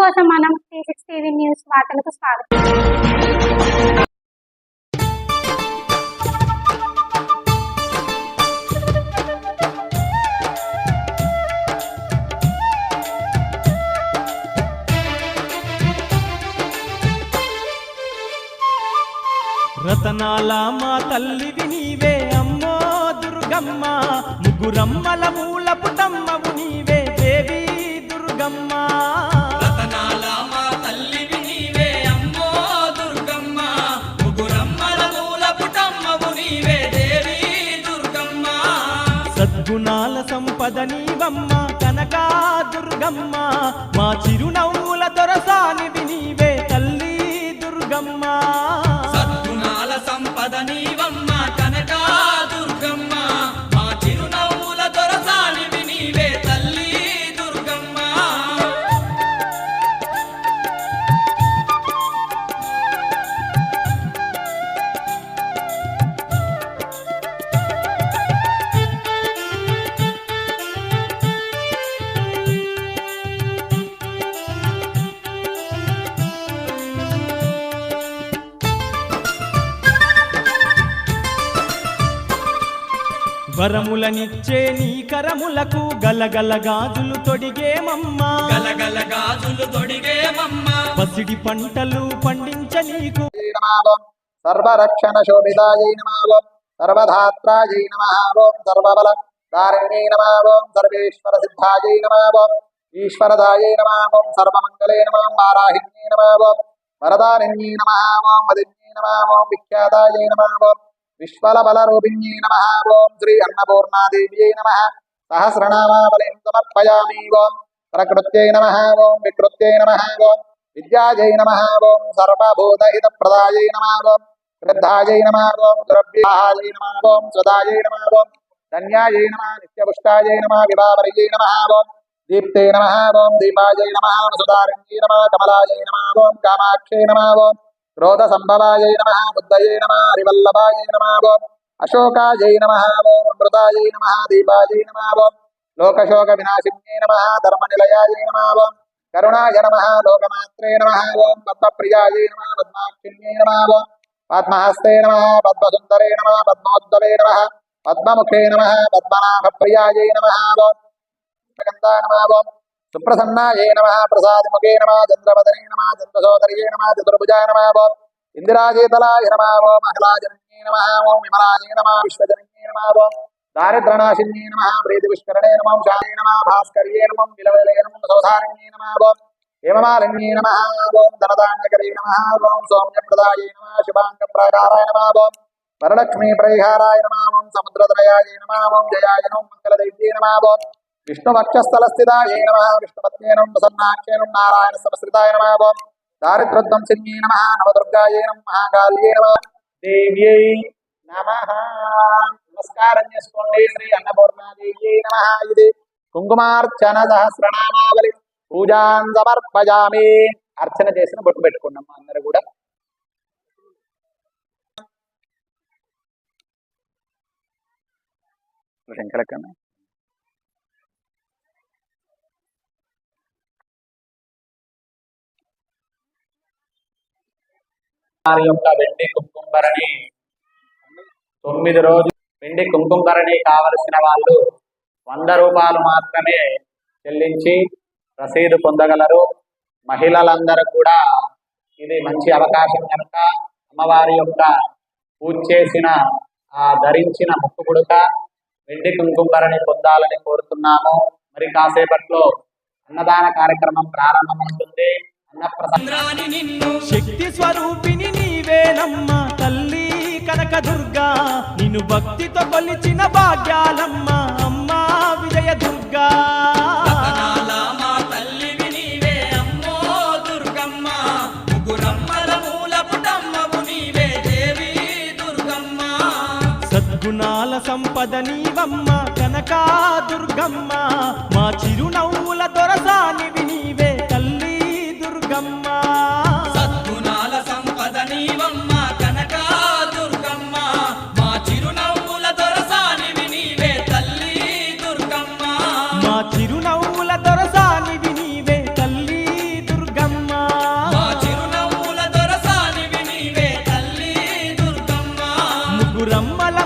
కోసం మనం three six TV news వార్తలకు స్వాగతం. రతనాల మా తల్లివి నీవే అమ్మో దుర్గమ్మ. ముగ్గురమ్మల మూల పుటమ్మవు నీవే. సంపద కనకా దుర్గమ్మ మా చిరునవ్వుల దొరసానివి నీవే. వరములనిచ్చే నీ కరములకు గలగల గాజులు తొడిగేమమ్మా. గలగల గాజులు తొడిగేమమ్మ. పసిడి పంటలు పండించ నీకు. సర్వరక్షణ శోభితాయై నమావం సర్వధాత్రాయై నమావం సర్వబల దారిణ్యై నమావం సర్వేశ్వర సిద్ధాయై నమావం ఈశ్వరదాయై నమావం సర్వమంగళే నమాం. వారాహిణ్యై నమావం వరదారిణ్యై నమావం వదిన్యై నమావం విఖ్యాతాయై నమావం విశ్వలబలరూపిణ్యై ఓం శ్రీ అన్నపూర్ణాదేవ్యై నమ సహస్రనామావళిం సమర్పయామి ఓం ప్రకృత్యై నమ ఓం వికృత్యై నమ ఓం విద్యాజై నమ ఓం సర్వభూతహిత ప్రదాయై నమ ఓం శ్రద్ధాయై నమ ఓం ద్రవ్యాయై నమ ఓం సదాయై నమ ఓం ధన్యాయై నమ నిత్యపుష్టాయై నమ విభావరయై నమ ఓం దీప్తే నమ ఓం దీపాయై నమ సుధారణ్యై నమ కమలాయై నమ ఓం కామాక్షై నమ ఓం క్రోధ సంభవాయై నమ బుద్ధయై నమ హరివల్లభాయై నమ ఓం అశోకాయై నమ ఓం అమృతాయై నమ దీపాయై నమ ఓం లోకశోక వినాశిన్యై నమ ధర్మనిలయాయై నమ ఓం కరుణాయ నమ లోకమాత్రే నమ ఓం పద్మప్రియాయై నమ పద్మాక్షిణ్యై నమ ఓం పద్మహస్తే నమ పద్మసుందరే నమ పద్మోద్భవే నమ పద్మముఖే నమ పద్మనాభప్రియాయై నమ ఓం గంధాయ నమ ఓం సుప్రసన్నాయే నమ ప్రసాదిముఖే నమ చంద్రపదనే నమ చంద్రసోదరియే నమ చతుర్భుజాయ నమ ఓం ఇందిరాజేతలాయ నమ ఓం అఖిలాజనన్యే నమ ఓం విమలాజే నమ విశ్వజనన్యే నమ ఓం దారిద్రనాశిన్యే నమ ప్రీతి పుష్కరణే నమం శాయే నమ భాస్కర్యే నమం విలవలే నమం సౌధారణ్యే నమ ఓం హేమమాలిన్యే నమ ఓం ధనదాన్యకరే నమ ఓం సౌమ్యప్రదాయే నమ శుభాంగప్రాకారాయ నమ ఓం వరలక్ష్మీ పరిహారాయ నమ ఓం సముద్రద్రయాయ నమ ఓం జయాయ నమ మంగళదైవ్యే నమ ఓం విష్ణువక్షస్థలస్థితాయే నమ. విష్ణుపత్నే నమ. నారాయణ సమశ్రితాయ నమ ఓం దారిద్రధ్వంసిన్యే నమ. నవదుర్గాయే నమ. మహాకాళ్యే నమ. దేవ్యై నమ. నమస్కారం చేసుకోండి శ్రీ అన్నపూర్ణాదేవి నమ. ఇది కుంకుమార్చన సహస్రనామావళి. పూజాన్ అర్చన చేసిన బొట్టు పెట్టుకున్నాం అందరూ కూడా. శంకరకన్నా వారి యొక్క వెండి కుంకుమరణి తొమ్మిది రోజులు వెండి కుంకుమరణి కావలసిన వాళ్ళు వంద రూపాయలు మాత్రమే చెల్లించి రసీదు పొందగలరు. మహిళలందరూ కూడా ఇది మంచి అవకాశం కనుక అమ్మవారి యొక్క పూజ చేసిన ఆ ధరించిన ముక్కు పుడక వెండి కుంకుమరణి పొందాలని కోరుతున్నాము. మరి కాసేపట్లో అన్నదాన కార్యక్రమం ప్రారంభమవుతుంది. శక్తి స్వరూపిణి నీవేనమ్మ తల్లి కనక దుర్గా. నిన్ను భక్తితో కొలిచిన భాగ్యాలమ్మ అమ్మా విజయ దుర్గా. రతనాల మా తల్లివి నీవే అమ్మో దుర్గమ్మ. ముగురమ్మల మూల పుటమ్మవు నీవే దేవి దుర్గమ్మ. సద్గుణాల సంపద నీవమ్మ కనకా దుర్గమ్మ. మా చిరునవ్వుల దొరసానివి నీవే రఘురమ్మల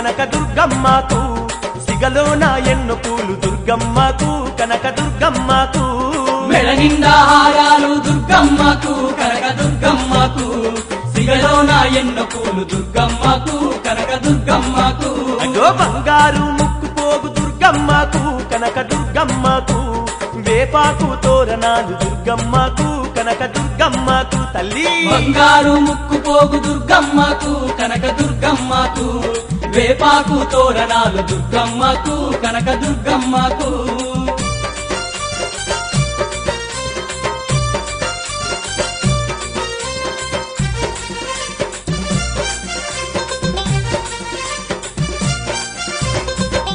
కనక దుర్గమ్మకు సిగలోన ఎన్నో పూలు దుర్గమ్మకు కనక దుర్గమ్మకు. మెడ నిండా హారాలు దుర్గమ్మకు కనక దుర్గమ్మకు సిగలోన ఎన్నో పూలు దుర్గమ్మకు కనక దుర్గమ్మకు. అగో బంగారు ముక్కు పోగు దుర్గమ్మకు కనక దుర్గమ్మకు. వేపాకు తోరణాలు దుర్గమ్మకు కనక దుర్గమ్మకు తల్లి. బంగారు ముక్కు పోగు దుర్గమ్మకు కనక దుర్గమ్మకు. వేపాకు తోరణాలు దుర్గమ్మకు కనక దుర్గమ్మకు.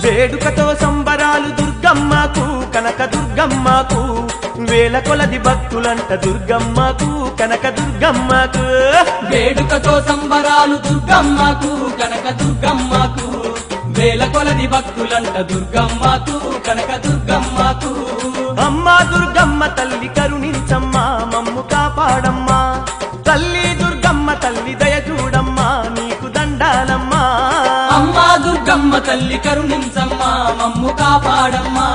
వేడుకతో సంబరాలు దుర్గమ్మకు కనక దుర్గమ్మకు వేల కొలది భక్తులంట దుర్గమ్మకు కనక దుర్గమ్మకు. వేడుకతో సంబరాలు దుర్గమ్మకు కనక దుర్గమ్మకు వేల కొలది భక్తులంట దుర్గమ్మకు కనక దుర్గమ్మకు. అమ్మా దుర్గమ్మ తల్లి కరుణించమ్మా మమ్ము కాపాడమ్మా. దుర్గమ్మ తల్లి కరుణించమ్మా మమ్ము కాపాడమ్మా.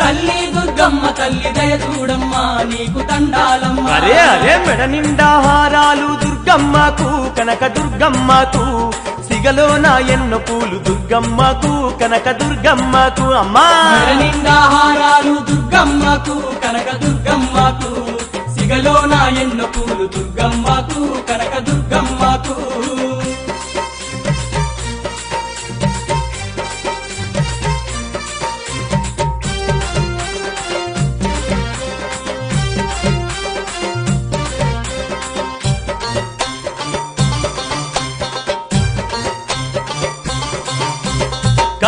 తల్లి దుర్గమ్మ తల్లి దయ చూడమ్మా నీకు తండాలమ్మా. అరే అరే మెడ నిండా హారాలు దుర్గమ్మకు కనక దుర్గమ్మకు. సిగలోన ఎన్నో పూలు దుర్గమ్మకు కనక దుర్గమ్మకు అమ్మా. మెడ నిండా హారాలు దుర్గమ్మకు కనక దుర్గమ్మకు. సిగలోన ఎన్నో పూలు దుర్గమ్మకు కనక దుర్గమ్మకు.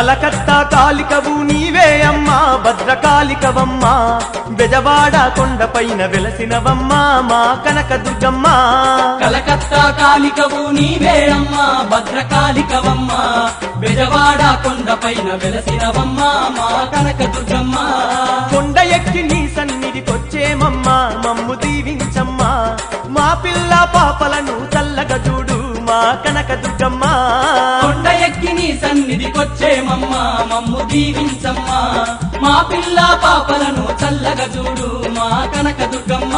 కలకత్తా కాలికవు నీవే అమ్మా భద్రకాళికవమ్మా బెజవాడ కొండపైన వెలసినవమ్మా మా కనక దుర్గమ్మా. కలకత్తా కాలికవు నీవే అమ్మా భద్రకాళికవమ్మా బెజవాడ కొండపైన వెలసినవమ్మా మా కనక దుర్గమ్మా. కొండ ఎక్కి నీ సన్నిధికొచ్చేమమ్మా మమ్ము దీవించమ్మా. మా పిల్ల పాపలను చల్లగా చూడు మా కనక దుర్గమ్మా. నీ సన్నిధికొచ్చేమమ్మా మమ్ము దీవించమ్మా. మా పిల్ల పాపలను చల్లగా చూడు మా కనక దుర్గమ్మ.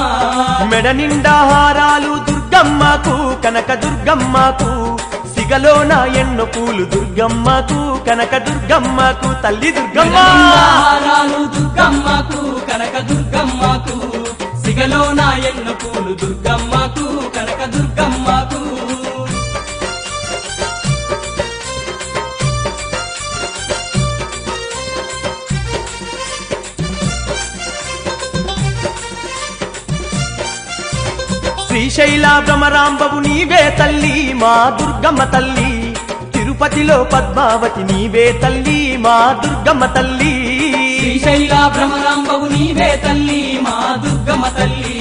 మెడ నిండా హారాలు దుర్గమ్మకు కనక దుర్గమ్మకు. సిగలోన ఎన్నో పూలు దుర్గమ్మకు కనక దుర్గమ్మకు తల్లి దుర్గమ్మ. హారాలు దుర్గమ్మకు కనక దుర్గమ్మకు. సిగలోన ఎన్నో పూలు దుర్గమ్మకు శ్రీశైల భ్రమరాంబవు నీవే తల్లి మా దుర్గమ్మ తల్లి. తిరుపతిలో పద్మావతి నీవే తల్లి మా దుర్గమ్మ తల్లి. శ్రీశైల భ్రమరాంబవు నీవే తల్లి మా దుర్గమ్మ తల్లి.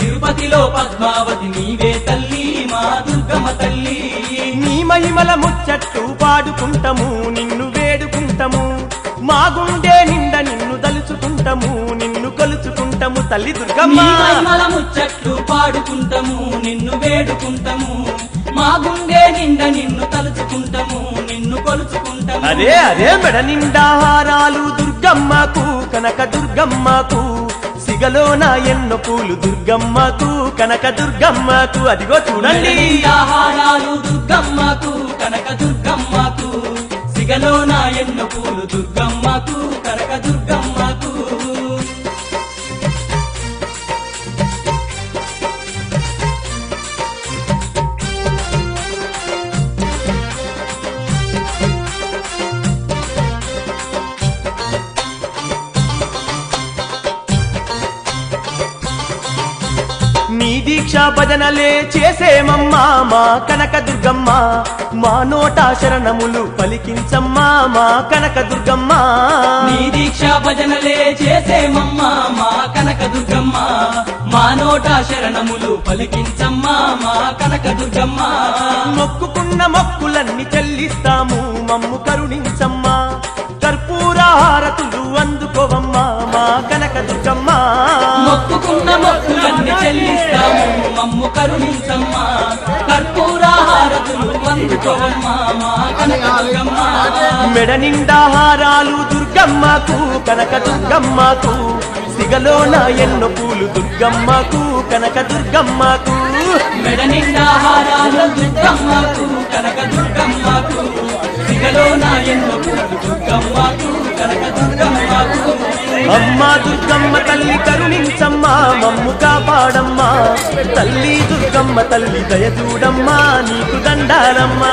తిరుపతిలో పద్మావతి నీవే తల్లి మా దుర్గమ్మ తల్లి. నీ మహిమల ముచ్చట్లు పాడుకుంటాము నిన్ను వేడుకుంటాము. మా గుండె తల్లి దుర్గమ్మ. నీ ముచ్చట్లు పాడుకుంటాము నిన్ను వేడుకుంటాము. మా గుండె నిండా నిన్ను తలుచుకుంటాము నిన్ను కొలుచుకుంటాము. అదే అదే మెడ నిండా హారాలు దుర్గమ్మకు కనక దుర్గమ్మకు. సిగలోన ఎన్నో పూలు దుర్గమ్మకు కనక దుర్గమ్మకు. అదిగో చూడండి. హారాలు దుర్గమ్మకు కనక దుర్గమ్మకు. సిగలోన ఎన్నో పూలు దుర్గమ్మకు కనక దుర్గమ్మకు. భజనలే చేసేమమ్మా మా కనక దుర్గమ్మ మా నోట శరణములు పలికించమ్మా మా కనక దుర్గమ్మ నీ దీక్ష భజనలే చేసేమమ్మా మా కనక దుర్గమ్మ మా నోట శరణములు పలికించమ్మా మా కనక దుర్గమ్మ మొక్కుకున్న మొక్కులన్నీ చెల్లిస్తాము మమ్ము కరుణించమ్మా. కర్పూర హారతులు అందుకోవమ్మా మా కనక దుర్గమ్మ మొక్కు మొక్కుకున్న మొక్కులన్నీ చెల్లిస్తాము మమ్ము కరుణించమ్మా. కర్పూరాహారతులు అందుకోవమ్మా మా కనకదుర్గమ్మ మెడ నిండా హారాలు దుర్గమ్మకు కనక దుర్గమ్మకు. సిగలోన ఎన్నో పూలు దుర్గమ్మకు కనక దుర్గమ్మకు. మెడ నిండా హారాలు దుర్గమ్మకు కనక దుర్గమ్మకు. సిగలోన ఎన్నో పూలు దుర్గమ్మకు కనక దుర్గమ్మ అమ్మా దుర్గమ్మ తల్లి కరుణించమ్మా మమ్ము కాపాడమ్మా. తల్లి దుర్గమ్మ తల్లి దయచూడమ్మా నీకు దండాలమ్మా.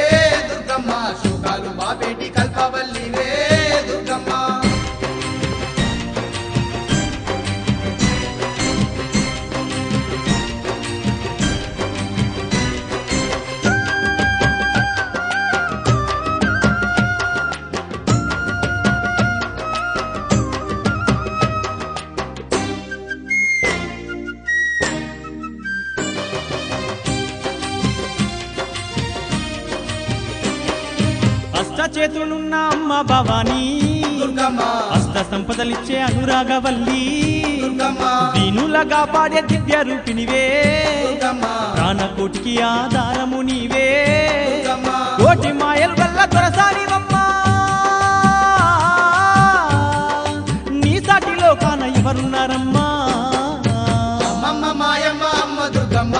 చేతులున్న అమ్మ భవానీ. అష్ట సంపదలిచ్చే అనురాగవల్లి. దీనులగా పాడే దివ్య రూపినివే ప్రాణకోటికి ఆధారము నీవే. కోటి మాయల వల్ల దొరసానివమ్మా నీ సాటిలో కాన ఎవరున్నారమ్మా? మాయమ్మ అమ్మ దుర్గమ్మ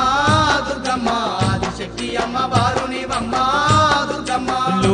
దుర్గమ్మ. ఆదిశక్తి అమ్మ దుర్గమ్మ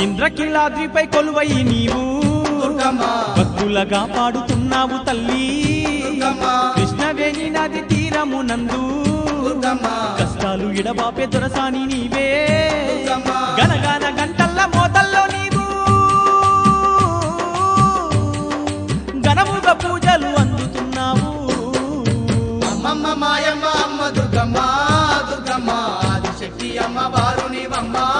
ఇంద్రకిలాద్రిపై కొలువై నీవు. భక్తులగా పాడుతున్నావు తల్లి. కృష్ణవేణి నది తీరము నందు. దుర్గమ్మ. కష్టాలు ఎడబాపే దొరసాని నీవే. గనగాన గంటల్ల మోతల్లో నీవు. ఘనముగా పూజలు అందుతున్నావు. అమ్మమ్మ మాయమ్మ అమ్మ దుర్గమ్మ దుర్గమ్మ. ఆదిశక్తి అమ్మ వారునివమ్మ దుర్గమ్మ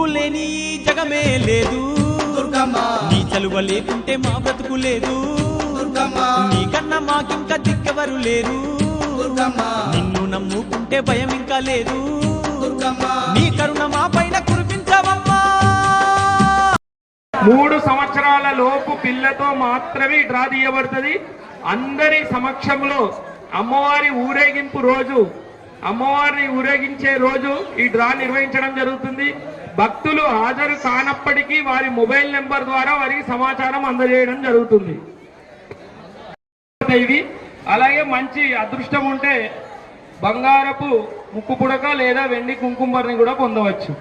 నువ్వు లేని జగమే లేదు. దుర్గమ్మ. నీ చలువ లేకుంటే మా బ్రతుకు లేదు. దుర్గమ్మ. నీకన్నా మాకింక దిక్కెవరు లేరు. దుర్గమ్మ. నిన్ను నమ్ముకుంటే భయం ఇంకా లేదు. దుర్గమ్మ. నీ కరుణ మా పైన కురిపించవమ్మా. మూడు సంవత్సరాల లోపు పిల్లతో మాత్రమే డ్రా తీయబడుతుంది. అందరి సమక్షంలో అమ్మవారి ఊరేగింపు రోజు అమ్మవారిని ఊరేగించే రోజు ఈ డ్రా నిర్వహించడం జరుగుతుంది. భక్తులు హాజరు కానప్పటికీ వారి మొబైల్ నెంబర్ ద్వారా వారికి సమాచారం అందజేయడం జరుగుతుంది. ఇది అలాగే మంచి అదృష్టం ఉంటే బంగారపు ముక్కు పుడక లేదా వెండి కుంకుమర్ని కూడా పొందవచ్చు.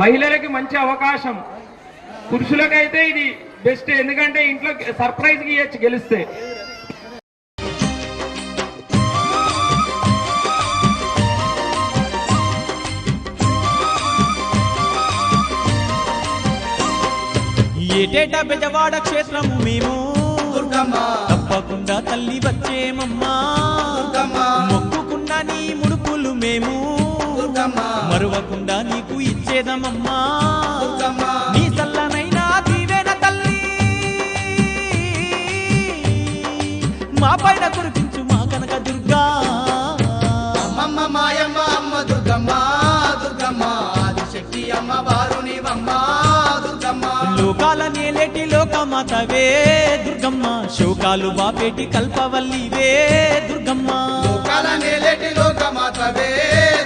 మహిళలకి మంచి అవకాశం. పురుషులకైతే ఇది బెస్ట్ ఎందుకంటే ఇంట్లో సర్ప్రైజ్ ఇవ్వచ్చు గెలిస్తే. ఏటేటా బెజవాడ క్షేత్రము మేము. తప్పకుండా తల్లి వచ్చేమమ్మా. మొక్కుకున్న నీ ముడుపులు మేము. మరువకుండా నీకు ఇచ్చేదమమ్మా. నీ చల్లనైనా దీవెన తల్లి. మా పైన కురిపించు లోకమాతవే దుర్గమ్మ. శోకాలు బాపేటి కల్పవల్లివే దుర్గమ్మ. నేలేటి లోకమాతవే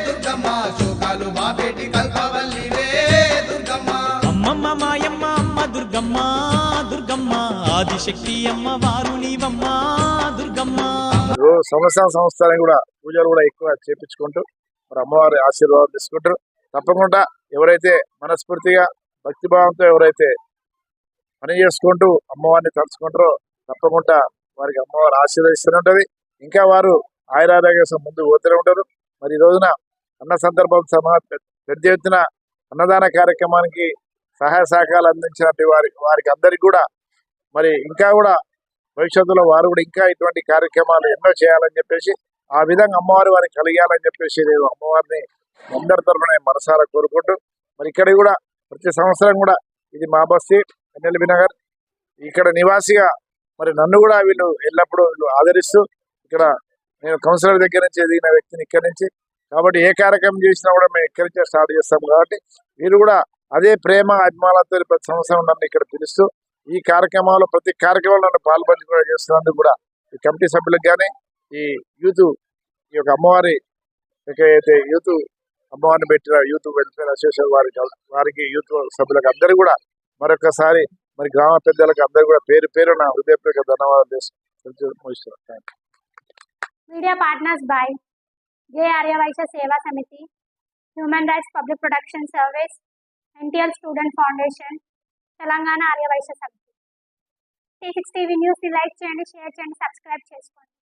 దుర్గమ్మ. శోకాలు బాపేటి కల్పవల్లివే దుర్గమ్మ. అమ్మమ్మ మాయమ్మ అమ్మ దుర్గమ్మ దుర్గమ్మ. ఆదిశక్తి అమ్మ వారు నీవమ్మ దుర్గమ్మ. సంవత్సరం సంవత్సరానికి కూడా పూజలు కూడా ఎక్కువ చేపించుకుంటూ మరి అమ్మవారి ఆశీర్వాదం తీసుకుంటారు తప్పకుండా ఎవరైతే మనస్ఫూర్తిగా భక్తిభావంతో ఎవరైతే పని చేసుకుంటూ అమ్మవారిని తలుచుకుంటారో తప్పకుండా వారికి అమ్మవారు ఆశీర్వదిస్తూనే ఉంటది. ఇంకా వారు ఆయురారోగ్యం ముందు పోతూనే ఉంటారు. మరి ఈ రోజున అన్న సందర్భం సమా పెద్ద ఎత్తున అన్నదాన కార్యక్రమానికి సహాయ సహకారాలు అందించినట్టు వారి వారికి అందరికీ కూడా మరి ఇంకా కూడా భవిష్యత్తులో వారు కూడా ఇంకా ఇటువంటి కార్యక్రమాలు ఎన్నో చేయాలని చెప్పేసి ఆ విధంగా అమ్మవారి వారికి కలిగాలని చెప్పేసి నేను అమ్మవారిని అందరి తరఫున మనసారా కోరుకుంటూ మరి ఇక్కడ కూడా ప్రతి సంవత్సరం కూడా ఇది మా బస్తీ. ఎన్ఎల్బి నగర్ ఇక్కడ నివాసిగా మరి నన్ను కూడా వీళ్ళు ఎల్లప్పుడూ వీళ్ళు ఆదరిస్తూ ఇక్కడ నేను కౌన్సిలర్ దగ్గర నుంచి ఎదిగిన వ్యక్తిని ఇక్కడి నుంచి. కాబట్టి ఏ కార్యక్రమం చేసినా కూడా మేము ఇక్కడి నుంచే స్టార్ట్ చేస్తాం. కాబట్టి వీరు కూడా అదే ప్రేమ అభిమానాలతో ప్రతి సంవత్సరం నన్ను ఇక్కడ పిలుస్తూ ఈ కార్యక్రమాల్లో ప్రతి కార్యక్రమంలో నన్ను పాల్పంచి కూడా చేస్తున్నందుకు కూడా ఈ కమిటీ సభ్యులకు కానీ ఈ యూత్ ఈ యొక్క అమ్మవారి అయితే యూత్ అమ్మవారిని పెట్టిన యూత్ వెల్ఫేర్ అసోసియేషన్ వారికి వారికి యూత్ సభ్యులకు అందరూ కూడా మరొకసారి మరి గ్రామ పెద్దలకు అందరూ కూడా పేరు పేరు నా హృదయపూర్వక ధన్యవాదాలు media partners by J Aryavysya Seva Samiti human rights public protection service NTL student foundation Telangana Aryavysya Samiti T six TV న్యూస్ని లైక్ చేయండి షేర్ చేయండి సబ్స్క్రైబ్ చేసుకోండి.